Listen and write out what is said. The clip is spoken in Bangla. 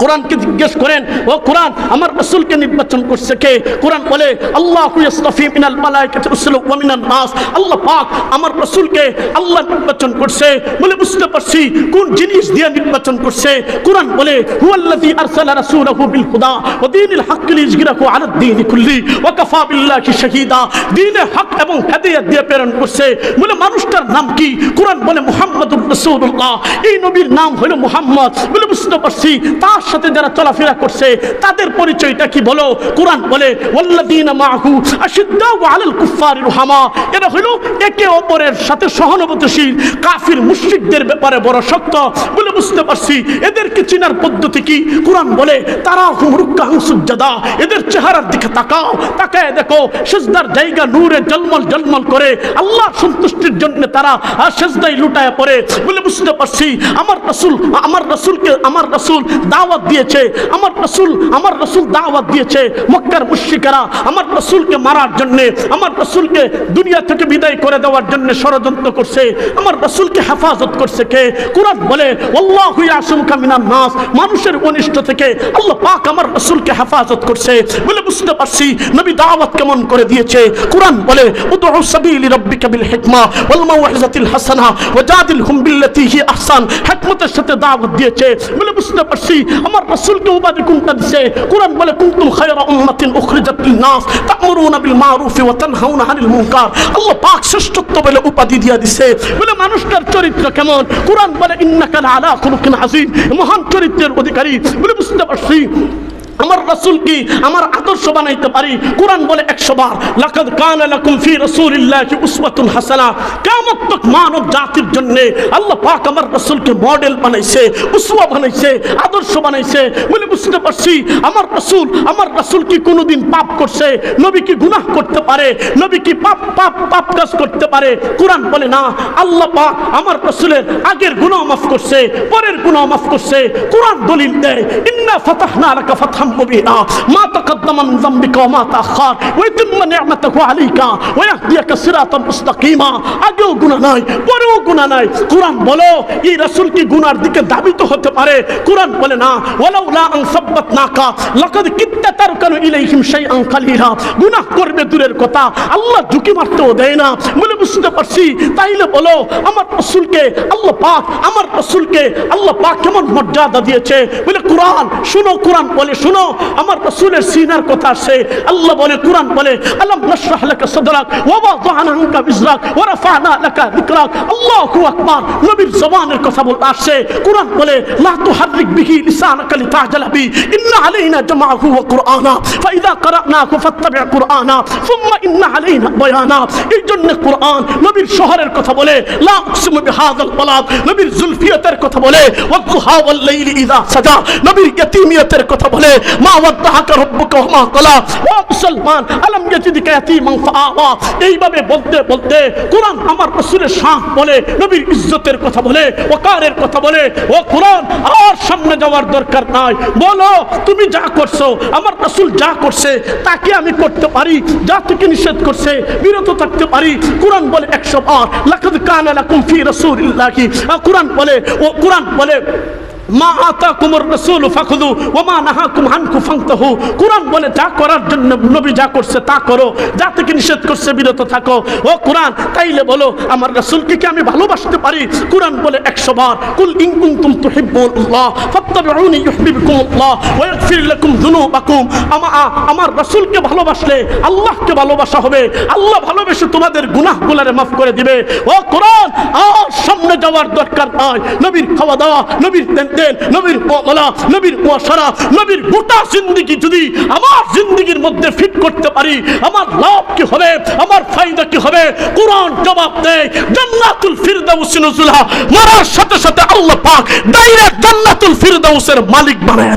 কোরআনকে জিজ্ঞেস করেন, ও কোরআন, আমার রসুলকে নির্বাচন করছে কে? কোরআন বলে, আল্লাহ আল্লাহ পাক আমার রসুলকে আল্লাহ নির্বাচন করছে বলে বুঝতে পারছি কোন জিনিস দিয়ে নির্বাচন করছে। কোরআন বলে, হুয়াল্লাযী আরসালা রাসূলাহু বিল হুদা ওয়া দীনিল হাক্কি আলা দ্বীনি কুল্লি ওয়া কাফা বিল্লাহি শাহীদা। দ্বীনে হক এবং হেদায়েত দিয়ে প্রেরণ করছে বলে মানুষটার নাম কি? কোরআন বলে, মুহাম্মাদুর রাসূলুল্লাহ। এই নবীর নাম হলো মুহাম্মদ বলে বুঝতে পারছি। তার সাথে যারা চলাফেরা করছে, তাদের পরিচয়টা কি বলো? কোরআন বলে এরা একে অপরের সাথে সহানুভূতিশীল, কাফির মুশরিকদের ব্যাপারে বড় শক্ত বলে বুঝতে পারছি। এদেরকে চিনার পদ্ধতি কি? কোরআন বলে, তারা এদের চেহারার দিকে তাকাও, তাকায় দেখো, সেজদার জায়গা নূরে জলমল জলমল করে। আল্লাহ সন্তুষ্টির জন্য তারা আর সেজদায় লুটায় পড়ে বলে বুঝতে পারছি। আমার রাসূল, আমার রাসূলকে, আমার রাসূল দাওয়াত দিয়েছে। আমার রাসূল আমার রাসূল দাওয়াত দিয়েছে মক্কার মুশরিকেরা। আমার রাসূলকে মারার জন্য, আমার রাসূলকে দুনিয়া থেকে বিদায় করে দেওয়ার জন্য ষড়যন্ত্র করছে। আমার রাসূলকে হেফাজত করছে কে? কোরআন বলে মিনান নাস। মানুষের অনিষ্ট থেকে আল্লাহ পাক আমার রাসূলকে হেফাজত করছে বলে বুঝতে পারছি নবী দাওয়াত কেমন করে দিয়েছে। কোরআন বলে, উদউ সাবিলি রাব্বিকা বিল হিকমা ওয়াল মাউইজাতিল হাসানা ওয়াজাদিলহুম বিল্লাতি হি আহসান। হিকমতের সাথে দাওয়াত দিয়েছে বলে বুঝতে পারছি আমার রাসূলকে উপাধি কোনটা দিয়েছে কোরআন বলে কুনতুম খায়রা উম্মাতিন উখরিজাত লিন নাস তা'মুরুনা বিল মারুফি ওয়া তানহাউনা আনিল মুনকার আল্লাহ পাক শ্রেষ্ঠত্ব বলে উপাধি দিয়ে দিছে বলে মানুষটার চরিত্র কেমন কোরআন বলে ইন্নাকা আলা খুলুকিন আযীম মহান চরিত্রের অধিকারী বলে বুঝতে পারছি আমার রাসূল কি আমার আদর্শ বানাইতে পারি। কোরআন বলে 100 বার লাকুম ফি উসওয়াতুন হাসানা। কিয়ামত তক মানব জাতির জন্য আল্লাহ পাক আমার রাসূলকে মডেল বানাইছে, উসওয়া বানাইছে, আদর্শ বানাইছে। বলে বুঝতে পারছি, আমার রাসূল আমার রাসূল কি কোনোদিন পাপ করছে? নবী কি গুনাহ করতে পারে? নবী কি পাপ পাপ পাপ কাজ করতে পারে? কোরআন বলে না, আল্লাহ পাক আমার রাসূলের আগের গুনাহ মাফ করছে, পরের গুনাহ মাফ করছে। কোরআন দলিল দেয়, ইন্না ফাতাহনা লাকা ওয়া মা তাআখার ওয়া ইউতিম্মা নি'মাতাহু আলাইকা ওয়া ইয়াহদিয়াকা সিরাতাম আগেও গুনাহ নাই বলো, এই রাসূল কি গুনার দিকে দাবিত হতে পারে? বলে না। ওয়ালাউলা আন সাব্বাতনাকা, লাকাদ কিত্তা তারকানু ইলাইহিম শাইআন কালিলা। গুনাহ করবে দূরের কথা। আল্লাহ ঝুঁকি মারতেও দেয় না। বলে বুঝতে পারছি। তাইলে বলো, আমার রাসূলকে আল্লাহ পাক, আমার রাসূলকে আল্লাহ পাক কেমন মর্যাদা দিয়েছে? বলে কোরআন, শুনো কোরআন বলে, শুনো। আমার রাসূলের সিনার কথা আসে। আল্লাহ বলে, কোরআন বলে, আলাম নাশরাহ লাকা সাদরাক ওয়া ওয়াদানা বিজরাক ওয়া রাফা'না লাকা যিকরাক আল্লাহু আকবার, নবীর জবানের কথা বলতে আসে। কোরআন বলে, লা তুহাররিক বিহি লিসানাকা লিতাজালা বি, ইন্না আলাইনা জামাআহু ওয়া কুরআনা ফাইদা কারানাহু ফাত্তাবি' কুরআনা, সুম্মা ইন্না আলাইনা বায়ানা। এই জন্য কোরআন নবীর শহরের কথা বলে, লা উকসিমু বিহাযাল বালাদ। নবীর জুলফিয়াতের কথা বলে ওয়াদুহা ওয়াল লাইলি ইযা সাজা। নবীর ইয়াতীমিয়াতের কথা বলে এইভাবে বলতে বলতে কোরআন আমার রাসূলের শান বলে, নবীর ইজ্জতের কথা বলে, ওকারের কথা বলে, ও কোরআন আর সামনে যাওয়ার দরকার নাই। বলো, তুমি যা করছ, আমার রাসূল যা করছে, তাকে আমি করতে পারি যা থেকে নিষেধ করছে, বিরত থাকতে পারি। কোরআন বলে একশো বার, লাকাদ কানা লাকুম ফি কোরআন বলে, ও কোরআন বলে মা রাসূল ওয়া মা নাহাকুম আনহু ফান্তাহু। কোরআন বলে, যা করার জন্য নবী যা করছে তা করো। যা থেকে নিষেধ করছে বিরত থাকো। ও কোরআন, তাইলে বলো, আমার রসুলকে কি আমি ভালোবাসতে পারি? কোরআন বলে 100 বার, কুল ইন কুনতুম তুহিব্বুনাল্লাহ লাকুম যুনুবাকুম আমা আমার রাসূলকে ভালোবাসলে আল্লাহকে ভালোবাসা হবে। আল্লাহ ভালোবেসে তোমাদের গুনাহগুলোরে করে দিবে। ও কোরআন, আর সামনে যাওয়ার দরকার নাই। নবীর খাওয়া দাওয়া, নবীর নবীর নবীর নবীর গোটা যদি আমার মধ্যে ফিট করতে পারি, আমার লাভ কি হবে? আমার ফায়দা কি হবে? কোরআন জবাব দেয়, জান্নাতুল ফিরদাউস মরার সাথে সাথে আল্লাহ পাক ডাইরেক্ট জান্নাতুল ফিরদাউসের মালিক বানায়